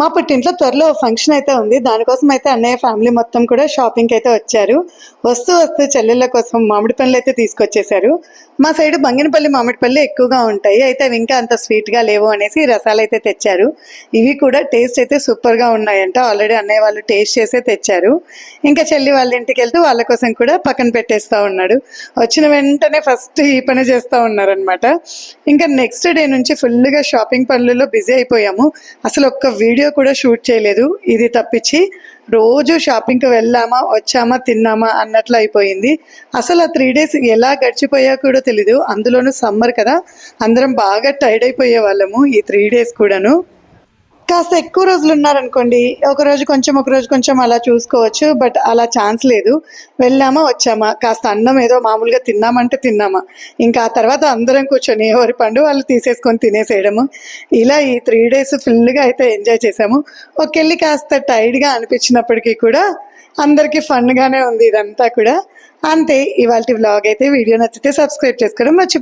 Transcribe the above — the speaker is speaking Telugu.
మా పుట్టింట్లో త్వరలో ఫంక్షన్ అయితే ఉంది. దానికోసం అయితే అన్నయ్య ఫ్యామిలీ మొత్తం కూడా షాపింగ్కి అయితే వచ్చారు. వస్తూ వస్తూ చెల్లెళ్ళ కోసం మామిడి పళ్ళు అయితే తీసుకొచ్చేసారు. మా సైడ్ బంగినపల్లి మామిడి పళ్ళు ఎక్కువగా ఉంటాయి. అయితే అవి ఇంకా అంత స్వీట్గా లేవు అనేసి రసాలు అయితే తెచ్చారు. ఇవి కూడా టేస్ట్ అయితే సూపర్గా ఉన్నాయంట. ఆల్రెడీ అన్నయ్య వాళ్ళు టేస్ట్ చేసే తెచ్చారు. ఇంకా చెల్లి వాళ్ళ ఇంటికి వెళ్తూ వాళ్ళ కోసం కూడా పక్కన పెట్టేస్తూ ఉన్నాడు. వచ్చిన వెంటనే ఫస్ట్ ఈ పని చేస్తూ ఉన్నారనమాట ఇంకా నెక్స్ట్ డే నుంచి ఫుల్గా షాపింగ్ పనులలో బిజీ అయిపోయాము. అసలు ఒక్క వీడియో కూడా షూట్ చేయలేదు. ఇది తప్పించి రోజు షాపింగ్కి వెళ్ళామా వచ్చామా తిన్నామా అన్నట్లు అయిపోయింది. అసలు ఆ త్రీ డేస్ ఎలా గడిచిపోయా కూడా తెలీదు. అందులోనూ సమ్మర్ కదా. అందరం బాగా టైర్డ్ అయిపోయే వాళ్ళము ఈ త్రీ డేస్ కూడాను. కాస్త ఎక్కువ రోజులు ఉన్నారనుకోండి ఒక రోజు కొంచెం ఒక రోజు కొంచెం అలా చూసుకోవచ్చు బట్ అలా ఛాన్స్ లేదు. వెళ్ళామా వచ్చామా కాస్త అన్నం ఏదో మామూలుగా తిన్నామంటే తిన్నామా. ఇంకా ఆ తర్వాత అందరం కూర్చొని ఎవరి పండు వాళ్ళు తీసేసుకొని తినేసేయడము. ఇలా ఈ త్రీ డేస్ ఫుల్గా అయితే ఎంజాయ్ చేసాము ఒకెళ్ళి కాస్త టైర్డ్గా అనిపించినప్పటికీ కూడా అందరికీ ఫన్గానే ఉంది ఇదంతా కూడా. అంతే ఇవాళ వ్లాగ్ అయితే వీడియో నచ్చితే సబ్స్క్రైబ్ చేసుకోవడం మర్చిపో